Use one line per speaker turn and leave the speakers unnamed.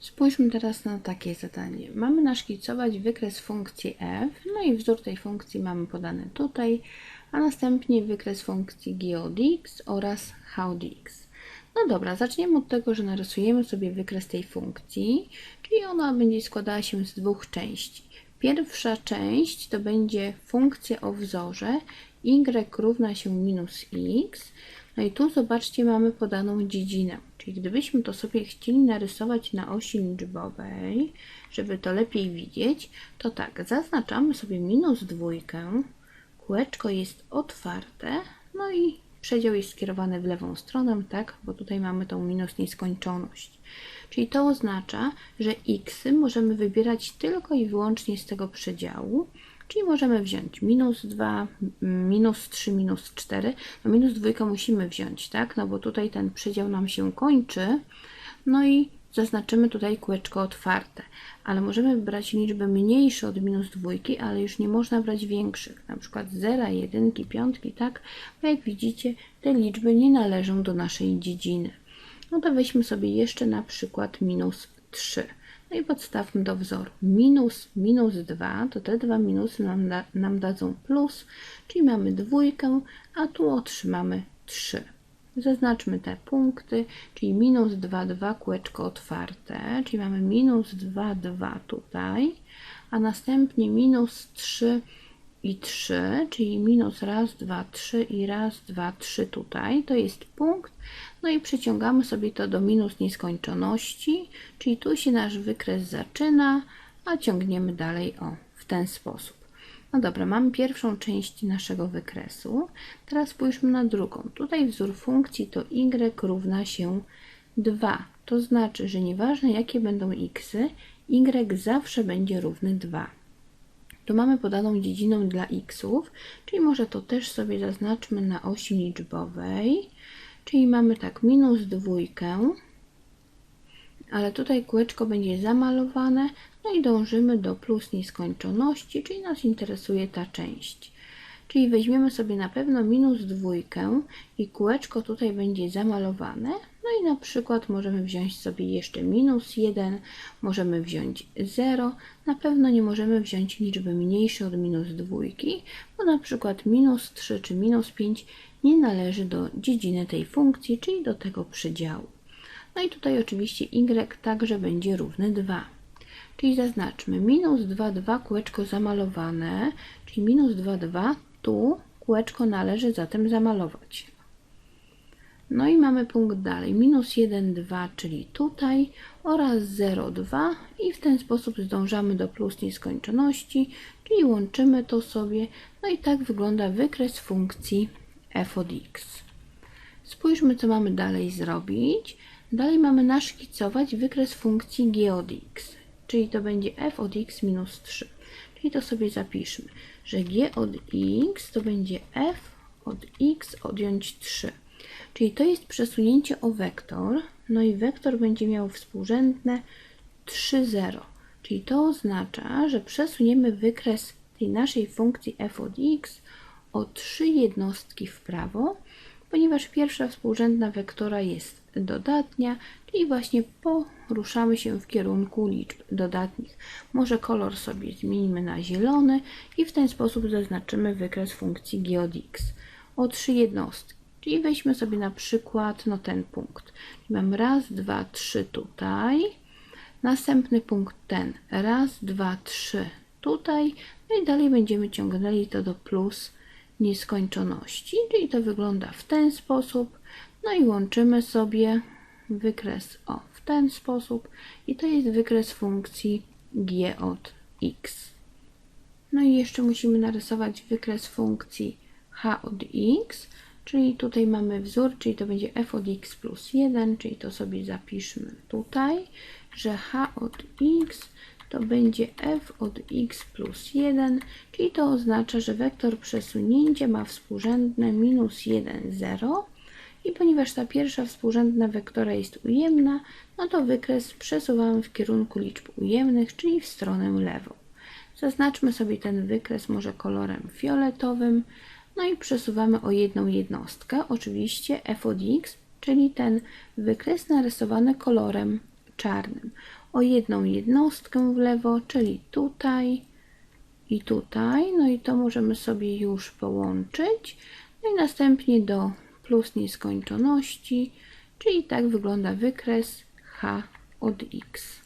Spójrzmy teraz na takie zadanie. Mamy naszkicować wykres funkcji f, no i wzór tej funkcji mamy podany tutaj, a następnie wykres funkcji g od x oraz h od x. No dobra, zaczniemy od tego, że narysujemy sobie wykres tej funkcji, czyli ona będzie składała się z dwóch części. Pierwsza część to będzie funkcja o wzorze y równa się minus x, no i tu zobaczcie, mamy podaną dziedzinę. Czyli gdybyśmy to sobie chcieli narysować na osi liczbowej, żeby to lepiej widzieć, to tak, zaznaczamy sobie minus dwójkę, kółeczko jest otwarte, no i przedział jest skierowany w lewą stronę, tak, bo tutaj mamy tą minus nieskończoność. Czyli to oznacza, że x możemy wybierać tylko i wyłącznie z tego przedziału, Czyli możemy wziąć minus 2, minus 3, minus 4. No minus 2 musimy wziąć, tak? No bo tutaj ten przedział nam się kończy. No i zaznaczymy tutaj kółeczko otwarte. Ale możemy brać liczby mniejsze od minus 2, ale już nie można brać większych. Na przykład 0, 1, 5, tak? Bo jak widzicie, te liczby nie należą do naszej dziedziny. No to weźmy sobie jeszcze na przykład minus 3. No i podstawmy do wzoru. Minus, minus 2, to te dwa minusy nam, da, nam dadzą plus, czyli mamy dwójkę, a tu otrzymamy 3. Zaznaczmy te punkty, czyli minus 2, 2, kółeczko otwarte, czyli mamy minus 2, 2 tutaj, a następnie minus 3, i 3, czyli minus raz, dwa, trzy i raz, dwa, trzy tutaj, to jest punkt. No i przeciągamy sobie to do minus nieskończoności, czyli tu się nasz wykres zaczyna, a ciągniemy dalej o w ten sposób. No dobra, mamy pierwszą część naszego wykresu. Teraz spójrzmy na drugą. Tutaj wzór funkcji to y równa się 2. To znaczy, że nieważne jakie będą x, y zawsze będzie równy 2. Tu mamy podaną dziedzinę dla xów, czyli może to też sobie zaznaczmy na osi liczbowej. Czyli mamy tak minus dwójkę, ale tutaj kółeczko będzie zamalowane, no i dążymy do plus nieskończoności, czyli nas interesuje ta część. Czyli weźmiemy sobie na pewno minus dwójkę i kółeczko tutaj będzie zamalowane. No i na przykład możemy wziąć sobie jeszcze minus 1, możemy wziąć 0. Na pewno nie możemy wziąć liczby mniejszej od minus dwójki, bo na przykład minus 3 czy minus 5 nie należy do dziedziny tej funkcji, czyli do tego przedziału. No i tutaj oczywiście y także będzie równy 2. Czyli zaznaczmy minus 2, 2 kółeczko zamalowane, czyli minus 2, 2 tu kółeczko należy zatem zamalować. No i mamy punkt dalej, minus 1, 2, czyli tutaj oraz 0, 2 i w ten sposób zdążamy do plus nieskończoności, czyli łączymy to sobie. No i tak wygląda wykres funkcji f od x. Spójrzmy, co mamy dalej zrobić. Dalej mamy naszkicować wykres funkcji g od x, czyli to będzie f od x minus 3. Czyli to sobie zapiszmy, że g od x to będzie f od x odjąć 3. Czyli to jest przesunięcie o wektor, no i wektor będzie miał współrzędne 3, 0. Czyli to oznacza, że przesuniemy wykres tej naszej funkcji f od x o 3 jednostki w prawo, ponieważ pierwsza współrzędna wektora jest dodatnia, czyli właśnie poruszamy się w kierunku liczb dodatnich. Może kolor sobie zmienimy na zielony i w ten sposób zaznaczymy wykres funkcji g od x o 3 jednostki. Czyli weźmy sobie na przykład no ten punkt. Mam raz, dwa, trzy tutaj. Następny punkt ten. Raz, dwa, trzy tutaj. No i dalej będziemy ciągnęli to do plus nieskończoności. Czyli to wygląda w ten sposób. No i łączymy sobie wykres o w ten sposób i to jest wykres funkcji g od x. No i jeszcze musimy narysować wykres funkcji h od x, czyli tutaj mamy wzór, czyli to będzie f od x plus 1, czyli to sobie zapiszmy tutaj, że h od x to będzie f od x plus 1, czyli to oznacza, że wektor przesunięcia ma współrzędne minus 1, 0 i ponieważ ta pierwsza współrzędna wektora jest ujemna, no to wykres przesuwamy w kierunku liczb ujemnych, czyli w stronę lewą. Zaznaczmy sobie ten wykres może kolorem fioletowym, no i przesuwamy o jedną jednostkę, oczywiście f od x, czyli ten wykres narysowany kolorem czarnym. o jedną jednostkę w lewo, czyli tutaj i tutaj. No i to możemy sobie już połączyć. No i następnie do plus nieskończoności, czyli tak wygląda wykres h od x.